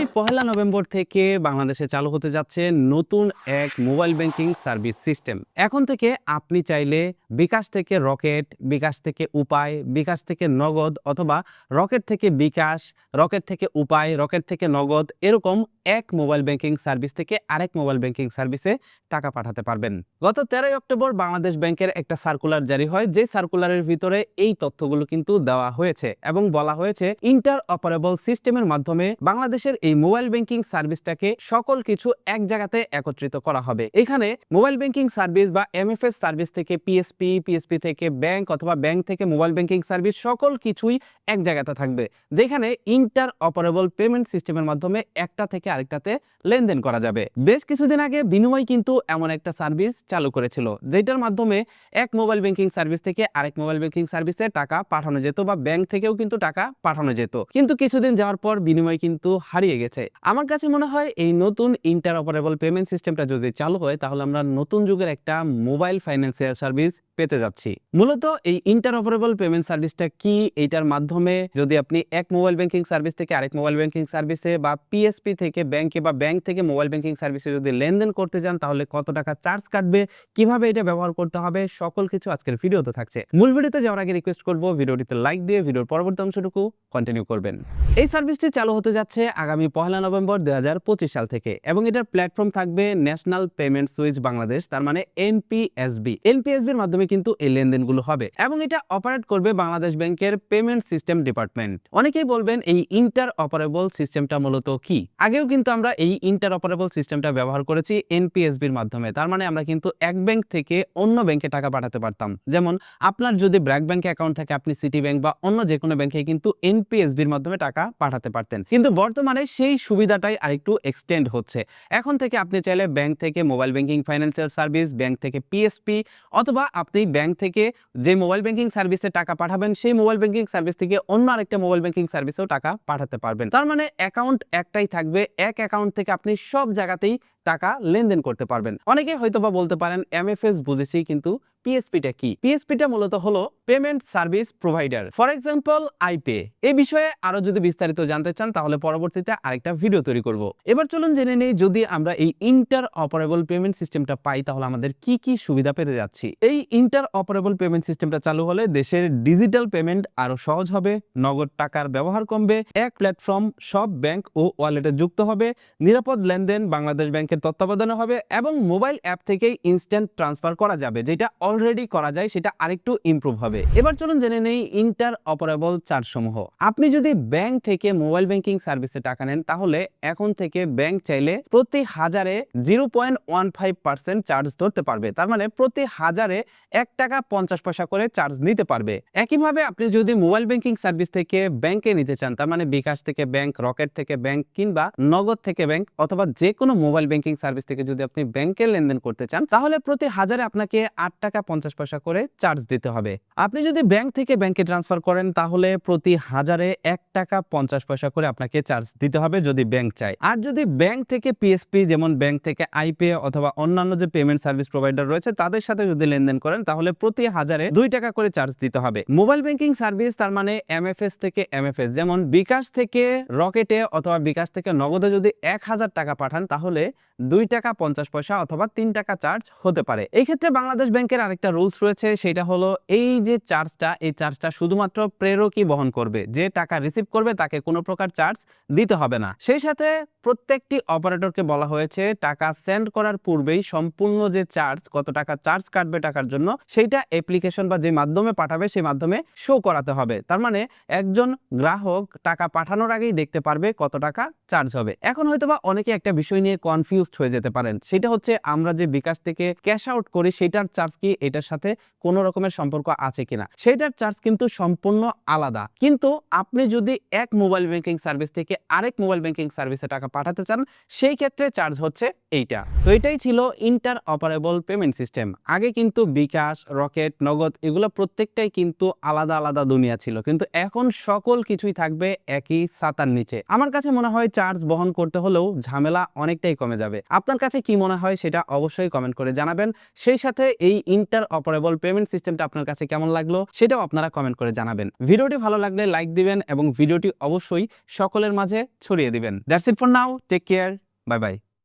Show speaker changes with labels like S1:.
S1: আগামী পহেলা নভেম্বর থেকে বাংলাদেশে চালু হতে যাচ্ছে নতুন এক মোবাইল ব্যাংকিং সার্ভিস সিস্টেম। এখন থেকে আপনি চাইলে বিকাশ থেকে রকেট, বিকাশ থেকে উপায়, বিকাশ থেকে নগদ অথবা রকেট থেকে বিকাশ, রকেট থেকে উপায়, রকেট থেকে নগদ এরকম এক মোবাইল ব্যাংকিং সার্ভিস থেকে আরেক মোবাইল ব্যাংকিং সার্ভিসে টাকা পাঠাতে পারবেন। গত তেরোই অক্টোবর বাংলাদেশ ব্যাংকের একটা সার্কুলার জারি হয়, যে সার্কুলারের ভিতরে এই তথ্যগুলো কিন্তু দেওয়া হয়েছে এবং বলা হয়েছে ইন্টার অপারেবল সিস্টেমের মাধ্যমে বাংলাদেশের এই মোবাইল ব্যাংকিং সার্ভিসটাকে সকল কিছু এক জায়গাতে একত্রিত করা হবে। এখানে মোবাইল ব্যাংকিং সার্ভিস বা এমএফএস সার্ভিস থেকে পিএসপি পিএসপি থেকে ব্যাংক অথবা ব্যাংক থেকে মোবাইল ব্যাংকিং সার্ভিস সকল কিছুই এক জায়গাতে থাকবে, যেখানে ইন্টার অপারেবল পেমেন্ট সিস্টেমের মাধ্যমে একটা থেকে আরেকটাতে লেনদেন করা যাবে। বেশ কিছুদিন আগে বিনিময় কিন্তু এমন একটা সার্ভিস চালু করেছিল, যেটার মাধ্যমে এক মোবাইল ব্যাংকিং সার্ভিস থেকে আরেক মোবাইল ব্যাংকিং সার্ভিসে টাকা পাঠানো যেত বা ব্যাংক থেকেও কিন্তু টাকা পাঠানো যেত। কিন্তু কিছুদিন যাওয়ার পর বিনিময় কিন্তু হারিয়ে গেছে আমার কাছে মনে হয় এই নতুন ইন্টার অপারেবল পেমেন্ট সিস্টেমটা যদি চালু হয়, তাহলে আমরা নতুন যুগের একটা মোবাইল ফাইন্যান্সিয়াল সার্ভিস পেতে যাচ্ছি। মূলত এই ইন্টার অপারেবল পেমেন্ট সার্ভিসটা কি? এইটার মাধ্যমে যদি আপনি এক মোবাইল ব্যাংকিং সার্ভিস থেকে আরেক মোবাইল ব্যাংকিং সার্ভিসে বা পিএসপি থেকে ব্যাংকে বা ব্যাংক থেকে মোবাইল ব্যাংকিং সার্ভিসে যদি লেনদেন করতে যান, তাহলে কত টাকা চার্জ কাটবে? কীভাবে এটা ব্যবহার করতে হবে? সকল কিছু আজকের ভিডিওতে থাকছে। মূল ভিডিওতে যাওয়ার আগে রিকোয়েস্ট করব, ভিডিওটিতে লাইক দিয়ে, ভিডিওর পরবর্তী অংশটুকু কন্টিনিউ করবেন। এই সার্ভিসটি চালু হতে যাচ্ছে আগামী পহেলা নভেম্বর দুই হাজার পঁচিশ সাল থেকে এবং এটার প্ল্যাটফর্ম থাকবে ন্যাশনাল পেমেন্ট সুইচ বাংলাদেশ তার মানে এনপিএসবি এনপিএসবির মাধ্যমে কিন্তু এই লেনদেনগুলো হবে এবং এটা অপারেট করবে বাংলাদেশ ব্যাংকের পেমেন্ট সিস্টেম ডিপার্টমেন্ট অনেকেই বলবেন এই ইন্টার অপারেবল সিস্টেমটা মূলত কি? আগেও কিন্তু আমরা এই ইন্টার অপারেবল সিস্টেমটা ব্যবহার করেছি এনপিএসবির মাধ্যমে, তার মানে আমরা কিন্তু এক ব্যাংক থেকে অন্য ব্যাংকে টাকা পাঠাতে পারতাম। যেমন আপনার যদি ব্র্যাক ব্যাংকে অ্যাকাউন্ট থাকে, আপনি সিটি ব্যাংক বা অন্য যে কোনো ব্যাংকে কিন্তু এনপিএসবির মাধ্যমে টাকা পাঠাতে পারতেন। কিন্তু বর্তমানে সেই সুবিধাটাই আরেকটু এক্সটেন্ড হচ্ছে। এখন থেকে আপনি চাইলে ব্যাংক থেকে mobile banking financial service bank থেকে পিএসপি অথবা আপনি ব্যাংক থেকে যে মোবাইল ব্যাংকিং সার্ভিসে টাকা পাঠাবেন, সেই মোবাইল ব্যাংকিং সার্ভিস থেকে অন্য আরেকটা মোবাইল ব্যাংকিং সার্ভিসেও টাকা পাঠাতে পারবেন। তার মানে অ্যাকাউন্ট একটাই থাকবে। এক অ্যাকাউন্ট থেকে আপনি সব জায়গাতেই টাকা লেনদেন করতে পারবেন। অনেকে হয়তোবা বলতে পারেন এমএফএস বুঝেছি, কিন্তু পিএসপিটা কি? পিএসপিটা মূলত হলো payment service provider for example iPay এই বিষয়ে আরও যদি বিস্তারিত জানতে চান, তাহলে পরবর্তীতে আরেকটা ভিডিও তৈরি করব। এবার চলুন জেনে নেই, যদি আমরা এই ইন্টার অপারেবল পেমেন্ট সিস্টেমটা পাই, তাহলে আমাদের কি কি সুবিধা পেতে যাচ্ছি? এই ইন্টার অপারেবল পেমেন্ট সিস্টেমটা চালু হলে দেশের ডিজিটাল পেমেন্ট আরও সহজ হবে, নগদ টাকার ব্যবহার কমবে, এক প্ল্যাটফর্ম সব ব্যাংক ও ওয়ালেটে যুক্ত হবে, নিরাপদ লেনদেন বাংলাদেশ ব্যাংকের তত্ত্বাবধানে হবে এবং মোবাইল অ্যাপ থেকেই ইনস্ট্যান্ট ট্রান্সফার করা যাবে, যেটা অলরেডি করা যায়, সেটা আরেকটু ইমপ্রুভ হবে। এবার চলুন জেনে নেই ইন্টার অপারেবল চার্জ সমূহ আপনি যদি ব্যাংক থেকে মোবাইল ব্যাংকিং সার্ভিসে টাকা নেন, তাহলে এখন থেকে ব্যাংক চাইলে প্রতি হাজারে zero point one five percent charge ধরতে পারবে। তার মানে প্রতি হাজারে এক টাকা পঞ্চাশ পয়সা করে চার্জ নিতে পারবে। একইভাবে আপনি যদি মোবাইল ব্যাংকিং সার্ভিস থেকে ব্যাংকে নিতে চান, তার মানে বিকাশ থেকে ব্যাংক রকেট থেকে ব্যাংক কিংবা নগদ থেকে ব্যাংক অথবা যে কোনো মোবাইল ব্যাংকিং সার্ভিস থেকে যদি আপনি ব্যাংকে লেনদেন করতে চান, তাহলে প্রতি হাজারে আপনাকে আট টাকা পঞ্চাশ পয়সা করে চার্জ দিতে হবে। আপনি যদি ব্যাংক থেকে ব্যাংকে ট্রান্সফার করেন, তাহলে প্রতি হাজারে এক টাকা পঞ্চাশ পয়সা করে আপনাকে চার্জ দিতে হবে যদি ব্যাংক চায়। আর যদি ব্যাংক থেকে পিএসপি যেমন ব্যাংক থেকে আইপে অথবা অন্যান্য যে পেমেন্ট সার্ভিস প্রোভাইডার রয়েছে, তাদের সাথে যদি লেনদেন করেন, তাহলে প্রতি হাজারে দুই টাকা করে চার্জ দিতে হবে। মোবাইল ব্যাংকিং সার্ভিস তার মানে এমএফএস থেকে এমএফএস যেমন বিকাশ থেকে রকেটে অথবা বিকাশ থেকে নগদে যদি এক হাজার টাকা পাঠান, তাহলে দুই টাকা পঞ্চাশ পয়সা অথবা তিন টাকা চার্জ হতে পারে। এই ক্ষেত্রে বাংলাদেশ ব্যাংকের আরেকটা রুলস রয়েছে, সেটা হলো এই যে চার্জটা এই চার্জটা শুধুমাত্র প্রেরকই বহন করবে। যে টাকা রিসিভ করবে, তাকে কোনো প্রকার চার্জ দিতে হবে না। সেই সাথে প্রত্যেকটি অপারেটরকে বলা হয়েছে টাকা সেন্ড করার পূর্বেই সম্পূর্ণ যে চার্জ, কত টাকা চার্জ কাটবে টাকার জন্য, সেইটা অ্যাপ্লিকেশন বা যে মাধ্যমে পাঠাবে, সেই মাধ্যমে শো করাতে হবে। তার মানে একজন গ্রাহক টাকা পাঠানোর আগেই দেখতে পারবে কত টাকা চার্জ হবে। এখন হয়তোবা অনেকে একটা বিষয় নিয়ে কনফিউজড হয়ে যেতে পারেন। সেটা হচ্ছে আমরা যে বিকাশ থেকে ক্যাশ আউট করি সেটার চার্জ কি এটার সাথে কোনো রকমের সম্পর্ক আছে কিনা? সেটার চার্জ কিন্তু সম্পূর্ণ আলাদা। কিন্তু আপনি যদি এক মোবাইল ব্যাংকিং সার্ভিস থেকে আরেক মোবাইল ব্যাংকিং সার্ভিসে টাকা পাঠাতে চান, সেই ক্ষেত্রে চার্জ হচ্ছে এইটা। তো এটাই ছিল ইন্টার অপারেবল পেমেন্ট সিস্টেম আগে কিন্তু বিকাশ, রকেট, নগদ এগুলো প্রত্যেকটাই কিন্তু আলাদা আলাদা দুনিয়া ছিল। কিন্তু এখন সকল কিছুই থাকবে একই ছাতার নিচে। আমার কাছে মনে হয় চার্জ বহন করতে হলেও ঝামেলা অনেকটাই কমে যাবে। আপনার কাছে কি মনে হয় সেটা অবশ্যই কমেন্ট করে জানাবেন। সেই সাথে এই ইন্টার অপারেবল পেমেন্ট সিস্টেমটা আপনার কাছে কেমন লাগল সেটাও আপনারা কমেন্ট করে জানাবেন। ভিডিওটি ভালো লাগলে লাইক দিবেন এবং ভিডিওটি অবশ্যই সকলের মাঝে ছড়িয়ে দিবেন। That's it for now take care bye bye